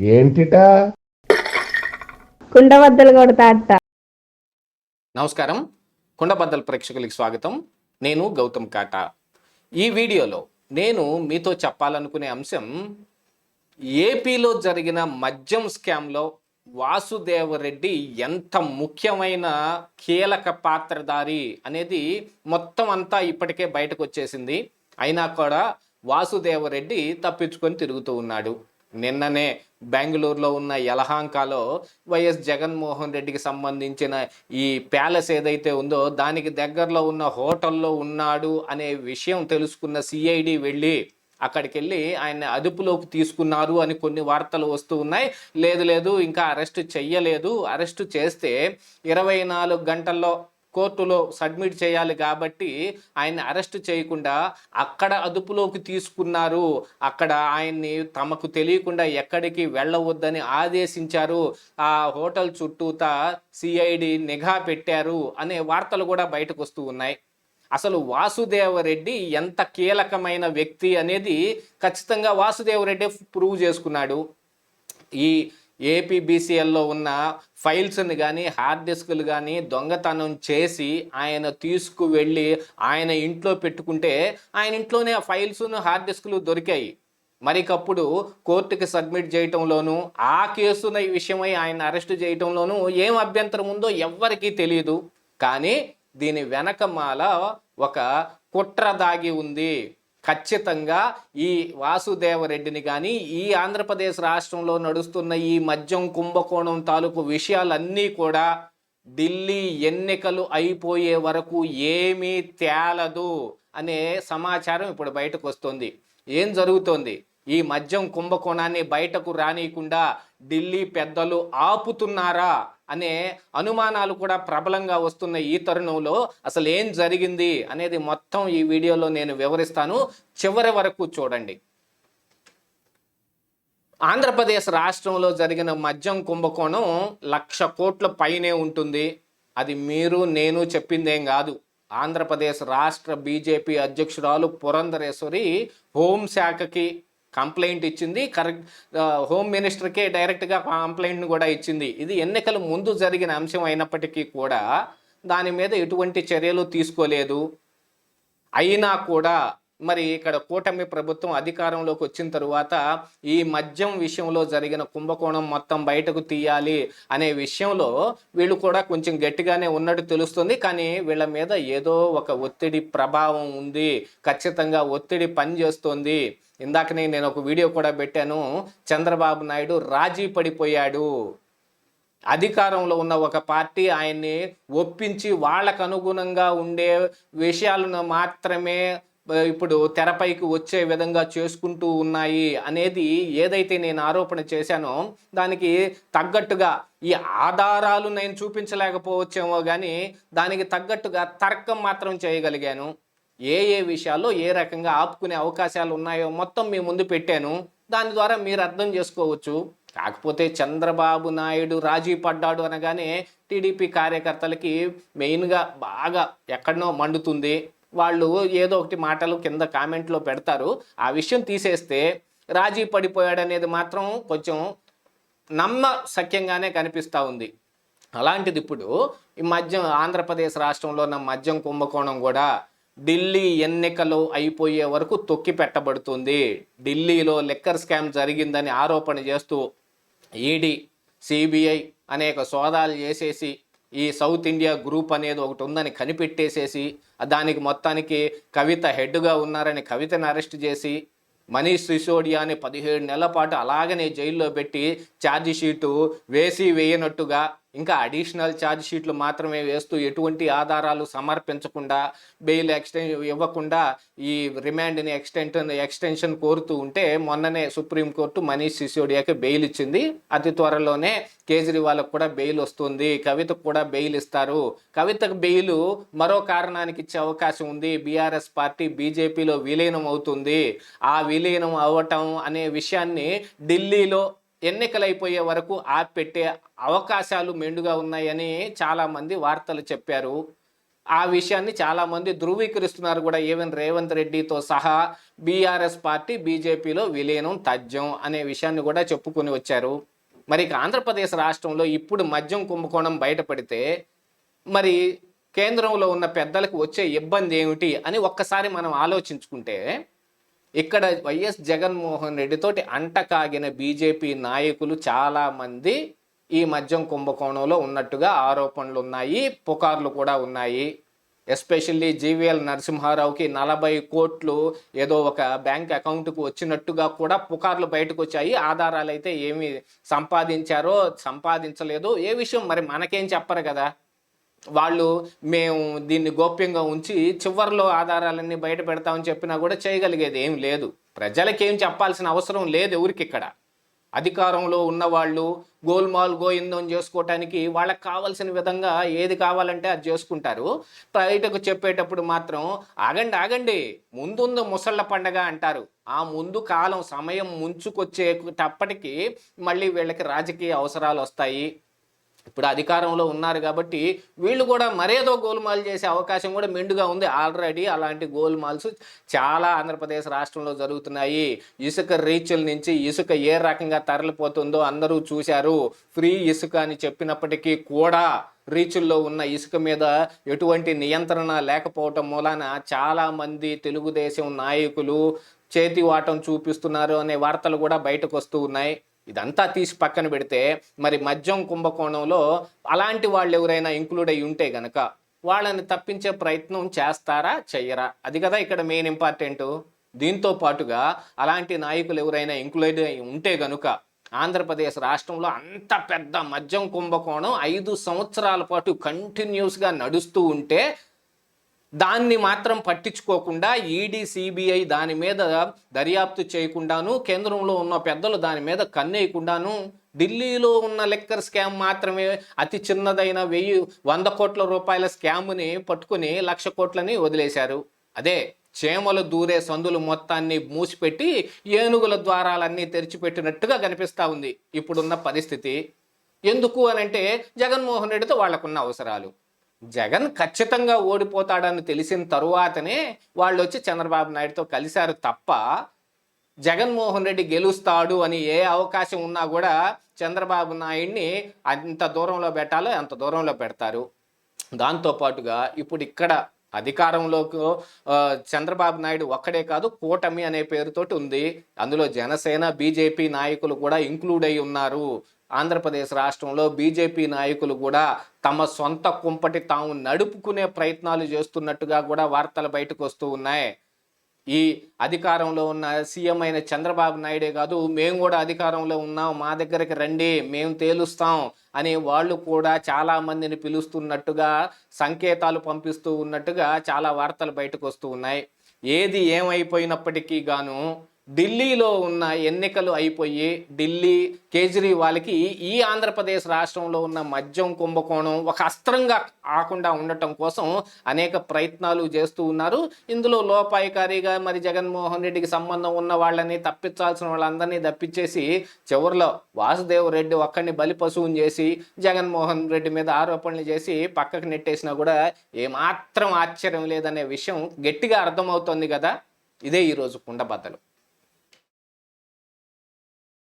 ఏంటిట? కుండబద్దలు కొడతా నమస్కారం. కుండబద్దల ప్రేక్షకులకి స్వాగతం. నేను గౌతమ్ కాటా. ఈ వీడియోలో నేను మీతో చెప్పాలనుకునే అంశం ఏపీలో జరిగిన మద్యం స్కామ్లో వాసుదేవరెడ్డి ఎంత ముఖ్యమైన కీలక పాత్రధారి అనేది మొత్తం అంతా ఇప్పటికే బయటకు వచ్చేసింది. అయినా కూడా వాసుదేవరెడ్డి తప్పించుకొని తిరుగుతూ ఉన్నాడు. నిన్ననే బెంగళూరులో ఉన్న యలహాంకాలో వైఎస్ జగన్మోహన్ రెడ్డికి సంబంధించిన ఈ ప్యాలెస్ ఏదైతే ఉందో దానికి దగ్గరలో ఉన్న హోటల్లో ఉన్నాడు అనే విషయం తెలుసుకున్న సిఐడి వెళ్ళి అక్కడికి వెళ్ళి ఆయన అదుపులోకి తీసుకున్నారు అని కొన్ని వార్తలు వస్తూ ఉన్నాయి. లేదు లేదు ఇంకా అరెస్ట్ చెయ్యలేదు. అరెస్ట్ చేస్తే ఇరవై నాలుగు గంటల్లో కోర్టులో సబ్మిట్ చేయాలి కాబట్టి ఆయన్ని అరెస్ట్ చేయకుండా అక్కడ అదుపులోకి తీసుకున్నారు. అక్కడ ఆయన్ని తమకు తెలియకుండా ఎక్కడికి వెళ్ళవద్దని ఆదేశించారు. ఆ హోటల్ చుట్టూతా సిఐడి నిఘా పెట్టారు అనే వార్తలు కూడా బయటకు వస్తూ ఉన్నాయి. అసలు వాసుదేవరెడ్డి ఎంత కీలకమైన వ్యక్తి అనేది ఖచ్చితంగా వాసుదేవరెడ్డి ప్రూవ్ చేసుకున్నాడు. ఈ ఏపీబీసీఎల్లో ఉన్న ఫైల్స్ని కానీ హార్డ్ డిస్క్లు కానీ దొంగతనం చేసి ఆయన తీసుకువెళ్ళి ఆయన ఇంట్లో పెట్టుకుంటే ఆయన ఇంట్లోనే ఆ ఫైల్స్ను హార్డ్ డిస్క్లు దొరికాయి. మరికప్పుడు కోర్టుకి సబ్మిట్ చేయటంలోనూ ఆ కేసున ఈ విషయమై ఆయన అరెస్ట్ చేయటంలోనూ ఏం అభ్యంతరం ఉందో ఎవ్వరికీ తెలియదు కానీ దీని వెనకమాల ఒక కుట్ర దాగి ఉంది. ఖచ్చితంగా ఈ వాసుదేవరెడ్డిని కానీ ఈ ఆంధ్రప్రదేశ్ రాష్ట్రంలో నడుస్తున్న ఈ మద్యం కుంభకోణం తాలూకు విషయాలన్నీ కూడా ఢిల్లీ ఎన్నికలు అయిపోయే వరకు ఏమీ తేలదు అనే సమాచారం ఇప్పుడు బయటకు వస్తుంది ఏం జరుగుతోంది? ఈ మద్యం కుంభకోణాన్ని బయటకు రానియకుండా ఢిల్లీ పెద్దలు ఆపుతున్నారా? అనే అనుమానాలు కూడా ప్రబలంగా వస్తున్న ఈ తరుణంలో అసలు ఏం జరిగింది అనేది మొత్తం ఈ వీడియోలో నేను వివరిస్తాను. చివరి వరకు చూడండి. ఆంధ్రప్రదేశ్ రాష్ట్రంలో జరిగిన మద్యం కుంభకోణం లక్ష కోట్ల పైనే ఉంటుంది. అది మీరు నేను చెప్పిందేం కాదు. ఆంధ్రప్రదేశ్ రాష్ట్ర బీజేపీ అధ్యక్షురాలు పురంధరేశ్వరి హోంశాఖకి కంప్లైంట్ ఇచ్చింది. కరెక్ట్ హోమ్ మినిస్టర్కే డైరెక్ట్గా కంప్లైంట్ను కూడా ఇచ్చింది. ఇది ఎన్నికల ముందు జరిగిన అంశం అయినప్పటికీ కూడా దాని మీద ఎటువంటి చర్యలు తీసుకోలేదు. అయినా కూడా మరి ఇక్కడ కూటమి ప్రభుత్వం అధికారంలోకి వచ్చిన తరువాత ఈ మద్యం విషయంలో జరిగిన కుంభకోణం మొత్తం బయటకు తీయాలి అనే విషయంలో వీళ్ళు కూడా కొంచెం గట్టిగానే ఉన్నట్టు తెలుస్తుంది. కానీ వీళ్ళ మీద ఏదో ఒక ఒత్తిడి ప్రభావం ఉంది. ఖచ్చితంగా ఒత్తిడి పనిచేస్తోంది. ఇందాకనే నేను ఒక వీడియో కూడా పెట్టాను. చంద్రబాబు నాయుడు రాజీ పడిపోయాడు. అధికారంలో ఉన్న ఒక పార్టీ ఆయన్ని ఒప్పించి వాళ్ళకు అనుగుణంగా ఉండే విషయాలను మాత్రమే ఇప్పుడు తెరపైకి వచ్చే విధంగా చేసుకుంటూ ఉన్నాయి అనేది ఏదైతే నేను ఆరోపణ చేశానో దానికి తగ్గట్టుగా ఈ ఆధారాలు నేను చూపించలేకపోవచ్చేమో కానీ దానికి తగ్గట్టుగా తర్కం మాత్రం చేయగలిగాను. ఏ ఏ విషయాల్లో ఏ రకంగా ఆపుకునే అవకాశాలు ఉన్నాయో మొత్తం మీ ముందు పెట్టాను. దాని ద్వారా మీరు అర్థం చేసుకోవచ్చు. కాకపోతే చంద్రబాబు నాయుడు రాజీ పడ్డాడు అనగానే టీడీపీ కార్యకర్తలకి మెయిన్గా బాగా ఎక్కడనో మండుతుంది. వాళ్ళు ఏదో ఒకటి మాటలు కింద కామెంట్లో పెడతారు. ఆ విషయం తీసేస్తే రాజీ పడిపోయాడనేది మాత్రం కొంచెం నమ్మ సఖ్యంగానే కనిపిస్తూ ఉంది. అలాంటిది ఇప్పుడు ఈ మద్యం ఆంధ్రప్రదేశ్ రాష్ట్రంలో ఉన్న మద్యం కుంభకోణం కూడా ఢిల్లీ ఎన్నికలు అయిపోయే వరకు తొక్కి పెట్టబడుతుంది. ఢిల్లీలో లిక్కర్ స్కామ్ జరిగిందని ఆరోపణ చేస్తూ ఈడీ సిబిఐ అనేక సోదాలు చేసేసి ఈ సౌత్ ఇండియా గ్రూప్ అనేది ఒకటి ఉందని కనిపెట్టేసేసి దానికి మొత్తానికి కవిత హెడ్గా ఉన్నారని కవితను అరెస్ట్ చేసి మనీష్ సిసోడియాని పదిహేడు నెలల పాటు అలాగనే జైల్లో పెట్టి ఛార్జ్ షీటు వేసి వేయనట్టుగా ఇంకా అడిషనల్ ఛార్జ్ షీట్లు మాత్రమే వేస్తూ ఎటువంటి ఆధారాలు సమర్పించకుండా బెయిల్ ఎక్స్టెన్ ఇవ్వకుండా ఈ రిమాండ్ని ఎక్స్టెన్షన్ ఎక్స్టెన్షన్ కోరుతూ ఉంటే మొన్ననే సుప్రీంకోర్టు మనీష్ సిసోడియాకి బెయిల్ ఇచ్చింది. అతి త్వరలోనే కేజ్రీవాల్కి కూడా బెయిల్ వస్తుంది. కవితకు కూడా బెయిల్ ఇస్తారు. కవితకు బెయిల్ మరో కారణానికి ఇచ్చే అవకాశం ఉంది. బీఆర్ఎస్ పార్టీ బీజేపీలో విలీనం అవుతుంది. ఆ విలీనం అవ్వటం అనే విషయాన్ని ఢిల్లీలో ఎన్నికలైపోయే వరకు ఆపెట్టే అవకాశాలు మెండుగా ఉన్నాయని చాలామంది వార్తలు చెప్పారు. ఆ విషయాన్ని చాలామంది ధృవీకరిస్తున్నారు కూడా. ఈవెన్ రేవంత్ రెడ్డితో సహా బీఆర్ఎస్ పార్టీ బీజేపీలో విలీనం తథ్యం అనే విషయాన్ని కూడా చెప్పుకొని వచ్చారు. మరి ఇక ఆంధ్రప్రదేశ్ రాష్ట్రంలో ఇప్పుడు మద్యం కుంభకోణం బయటపడితే మరి కేంద్రంలో ఉన్న పెద్దలకు వచ్చే ఇబ్బంది ఏమిటి అని ఒక్కసారి మనం ఆలోచించుకుంటే ఇక్కడ వైఎస్ జగన్మోహన్ రెడ్డితోటి అంటకాగిన బీజేపీ నాయకులు చాలామంది ఈ మద్యం కుంభకోణంలో ఉన్నట్టుగా ఆరోపణలు ఉన్నాయి పుకార్లు కూడా ఉన్నాయి. ఎస్పెషల్లీ జీవీఎల్ నరసింహారావుకి నలభై కోట్లు ఏదో ఒక బ్యాంక్ అకౌంట్కు వచ్చినట్టుగా కూడా పుకార్లు బయటకు వచ్చాయి. ఆధారాలు అయితే ఏమి సంపాదించారో సంపాదించలేదో. ఏ విషయం? మరి మనకేం చెప్పరు కదా? వాళ్ళు మేము దీన్ని గోప్యంగా ఉంచి చివరిలో ఆధారాలన్నీ బయట పెడతామని చెప్పినా కూడా చేయగలిగేది ఏం లేదు. ప్రజలకేం చెప్పాల్సిన అవసరం లేదు ఎవరికి ఇక్కడ అధికారంలో ఉన్నవాళ్ళు గోల్మాల్ గోయిందం చేసుకోవటానికి వాళ్ళకి కావాల్సిన విధంగా ఏది కావాలంటే అది చేసుకుంటారు. బయటకు చెప్పేటప్పుడు మాత్రం ఆగండి ఆగండి ముందుంది ముసళ్ళ పండగ అంటారు. ఆ ముందు కాలం సమయం ముంచుకొచ్చేటప్పటికి మళ్ళీ వీళ్ళకి రాజకీయ అవసరాలు వస్తాయి. ఇప్పుడు అధికారంలో ఉన్నారు కాబట్టి వీళ్ళు కూడా మరేదో గోల్మాల్ చేసే అవకాశం కూడా మెండుగా ఉంది. ఆల్రెడీ అలాంటి గోల్మాల్స్ చాలా ఆంధ్రప్రదేశ్ రాష్ట్రంలో జరుగుతున్నాయి. ఇసుక రీచుల నుంచి ఇసుక ఏ రకంగా తరలిపోతుందో అందరూ చూశారు. ఫ్రీ ఇసుక అని చెప్పినప్పటికీ కూడా రీచుల్లో ఉన్న ఇసుక మీద ఎటువంటి నియంత్రణ లేకపోవటం మూలాన చాలామంది తెలుగుదేశం నాయకులు చేతివాటం చూపిస్తున్నారు అనే వార్తలు కూడా బయటకు వస్తూ ఉన్నాయి. ఇదంతా తీసి పక్కన పెడితే మరి మద్యం కుంభకోణంలో అలాంటి వాళ్ళు ఎవరైనా ఇంక్లూడ్ అయి ఉంటే గనక వాళ్ళని తప్పించే ప్రయత్నం చేస్తారా చెయ్యరా? అది కదా ఇక్కడ మెయిన్ ఇంపార్టెంట్ దీంతో పాటుగా అలాంటి నాయకులు ఎవరైనా ఇంక్లూడ్ అయి ఉంటే గనుక ఆంధ్రప్రదేశ్ రాష్ట్రంలో అంత పెద్ద మద్యం కుంభకోణం ఐదు సంవత్సరాల పాటు కంటిన్యూస్గా నడుస్తూ ఉంటే దాన్ని మాత్రం పట్టించుకోకుండా ఈడీ సిబిఐ దాని మీద దర్యాప్తు చేయకుండాను కేంద్రంలో ఉన్న పెద్దలు దాని మీద కన్నేయకుండాను ఢిల్లీలో ఉన్న లెక్కర్ స్కామ్ మాత్రమే అతి చిన్నదైన వెయ్యి వంద కోట్ల రూపాయల స్కామ్ని పట్టుకుని లక్ష కోట్లని వదిలేశారు. అదే చేమలు దూరే సందులు మొత్తాన్ని మూసిపెట్టి ఏనుగుల ద్వారాలన్నీ తెరిచిపెట్టినట్టుగా కనిపిస్తూ ఉంది ఇప్పుడున్న పరిస్థితి. ఎందుకు అని అంటే జగన్మోహన్ రెడ్డితో వాళ్ళకున్న అవసరాలు. జగన్ ఖచ్చితంగా ఓడిపోతాడని తెలిసిన తరువాతనే వాళ్ళు వచ్చి చంద్రబాబు నాయుడుతో కలిశారు తప్ప జగన్మోహన్ రెడ్డి గెలుస్తాడు అని ఏ అవకాశం ఉన్నా కూడా చంద్రబాబు నాయుడిని అంత దూరంలో పెట్టాలో అంత దూరంలో పెడతారు. దాంతోపాటుగా ఇప్పుడు ఇక్కడ అధికారంలోకి చంద్రబాబు నాయుడు ఒక్కడే కాదు కూటమి అనే పేరుతోటి ఉంది. అందులో జనసేన బీజేపీ నాయకులు కూడా ఇంక్లూడ్ అయి ఉన్నారు. ఆంధ్రప్రదేశ్ రాష్ట్రంలో బీజేపీ నాయకులు కూడా తమ సొంత కుంపటి తాము నడుపుకునే ప్రయత్నాలు చేస్తున్నట్టుగా కూడా వార్తలు బయటకు వస్తూ ఉన్నాయి. ఈ అధికారంలో ఉన్న సీఎం అయిన చంద్రబాబు నాయుడే కాదు మేము కూడా అధికారంలో ఉన్నాం మా దగ్గరికి రండి మేము తేలుస్తాం అని వాళ్ళు కూడా చాలా మందిని పిలుస్తున్నట్టుగా సంకేతాలు పంపిస్తూ ఉన్నట్టుగా చాలా వార్తలు బయటకు వస్తూ ఉన్నాయి. ఏది ఏమైపోయినప్పటికీ గాను ఢిల్లీలో ఉన్న ఎన్నికలు అయిపోయి ఢిల్లీ కేజ్రీవాల్కి ఈ ఆంధ్రప్రదేశ్ రాష్ట్రంలో ఉన్న మద్యం కుంభకోణం ఒక అస్త్రంగా ఆకుండా ఉండటం కోసం అనేక ప్రయత్నాలు చేస్తూ ఉన్నారు. ఇందులో లోపాయికారిగా మరి జగన్మోహన్ రెడ్డికి సంబంధం ఉన్న వాళ్ళని తప్పించాల్సిన వాళ్ళందరినీ తప్పించేసి చివరిలో వాసుదేవ్ రెడ్డి ఒక్కడిని బలి పశువుని చేసి జగన్మోహన్ రెడ్డి మీద ఆరోపణలు చేసి పక్కకు నెట్టేసినా కూడా ఏమాత్రం ఆశ్చర్యం లేదనే విషయం గట్టిగా అర్థమవుతోంది కదా. ఇదే ఈరోజు కుండబద్దలు.